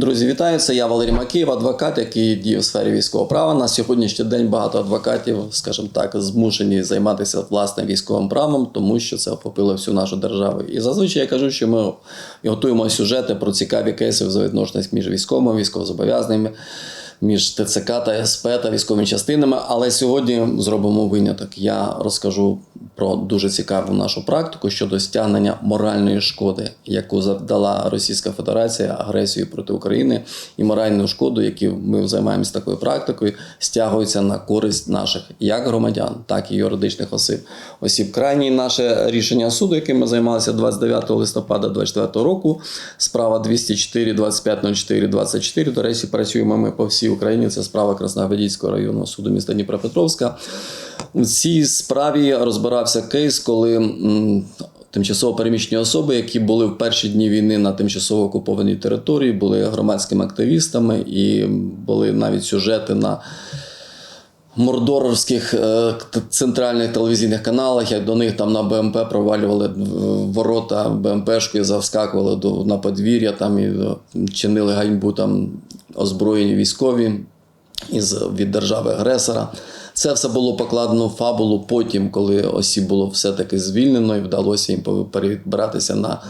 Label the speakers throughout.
Speaker 1: Друзі, вітаю! Це я Валерій Макіїв, адвокат, який діє в сфері військового права. На сьогоднішній день багато адвокатів, скажімо так, змушені займатися власним військовим правом, тому що це охопило всю нашу державу. І зазвичай я кажу, що ми готуємо сюжети про цікаві кейси взаємодношених між військовими, військовозобов'язаними. Між ТЦК та СП та військовими частинами, але сьогодні зробимо виняток. Я розкажу про дуже цікаву нашу практику щодо стягнення моральної шкоди, яку завдала Російська Федерація агресією проти України, і моральну шкоду, які ми займаємося такою практикою, стягується на користь наших як громадян, так і юридичних осіб. Осіб крайній наше рішення суду, яким ми займалися 29 листопада 2024 року. Справа 204 2504 24. До речі, працюємо ми по всій Україні. Це справа Красногвардійського районного суду міста Дніпропетровська. У цій справі розбирався кейс, коли тимчасово переміщені особи, які були в перші дні війни на тимчасово окупованій території, були громадськими активістами і були навіть сюжети на мордоровських е, центральних телевізійних каналах, як до них там на БМП провалювали ворота БМПшкою, завскакували до, на подвір'я там і е, чинили ганьбу там озброєні військові із від держави-агресора. Це все було покладено в фабулу потім, коли осіб було все-таки звільнено і вдалося їм перебратися на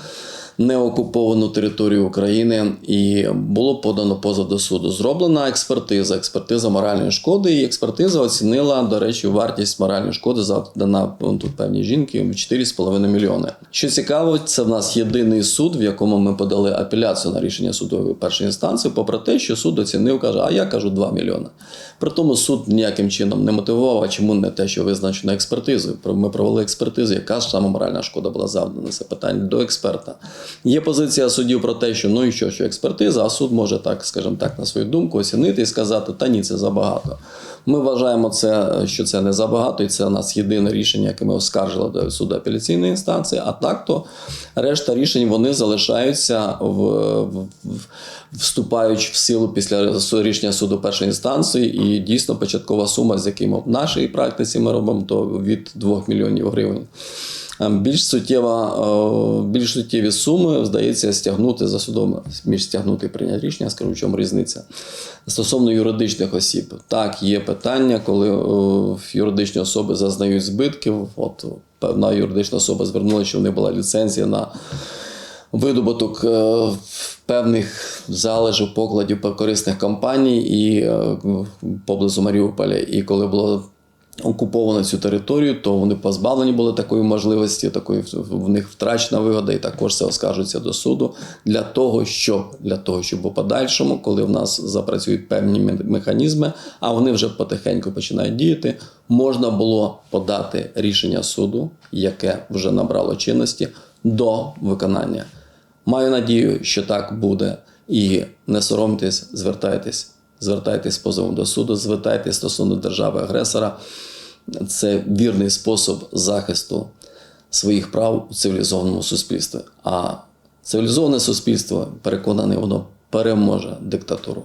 Speaker 1: неокуповану територію України, і було подано позов до суду. Зроблена експертиза, експертиза моральної шкоди, і експертиза оцінила, до речі, вартість моральної шкоди завдана тут певній жінки в 4,5 мільйони. Що цікаво, це в нас єдиний суд, в якому ми подали апеляцію на рішення суду першої інстанції, попри те, що суд оцінив, каже, а я кажу 2 мільйони. При тому суд ніяким чином не мотивував, а чому не те, що визначено експертизою. Ми провели експертизу, яка ж саме моральна шкода була завдана. Це питання до експерта. Є позиція суддів про те, що ну і що, що експертиза, а суд може так, скажімо так, на свою думку оцінити і сказати, та ні, це забагато. Ми вважаємо це, що це не забагато, і це у нас єдине рішення, яке ми оскаржили до суду апеляційної інстанції. А так то решта рішень вони залишаються в, в, вступаючи в силу після рішення суду першої інстанції, і дійсно початкова сума, з якими в нашій практиці ми робимо, то від 2 мільйонів гривень. Ем, Більш суттєва, е, більш суттєві суми здається стягнути за судом, між стягнути і прийняти рішення, скажу, в чому різниця. Стосовно юридичних осіб, так, є питання, коли е, юридичні особи зазнають збитків. От певна юридична особа звернулася, що в них була ліцензія на видобуток е, певних залежів, покладів корисних компаній і поблизу Маріуполя. І коли було окуповано цю територію, то вони позбавлені були такої можливості, такої в них втрачена вигода, і також це оскаржується до суду для того, щоб для того, щоб у подальшому, коли в нас запрацюють певні механізми, а вони вже потихеньку починають діяти, можна було подати рішення суду, яке вже набрало чинності до виконання. Маю надію, що так буде. І не соромтесь, звертайтесь, звертайтесь з позовом до суду, звертайтесь стосовно держави-агресора. Це вірний спосіб захисту своїх прав у цивілізованому суспільстві. А цивілізоване суспільство, переконане, воно переможе диктатуру.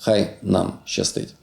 Speaker 1: Хай нам щастить.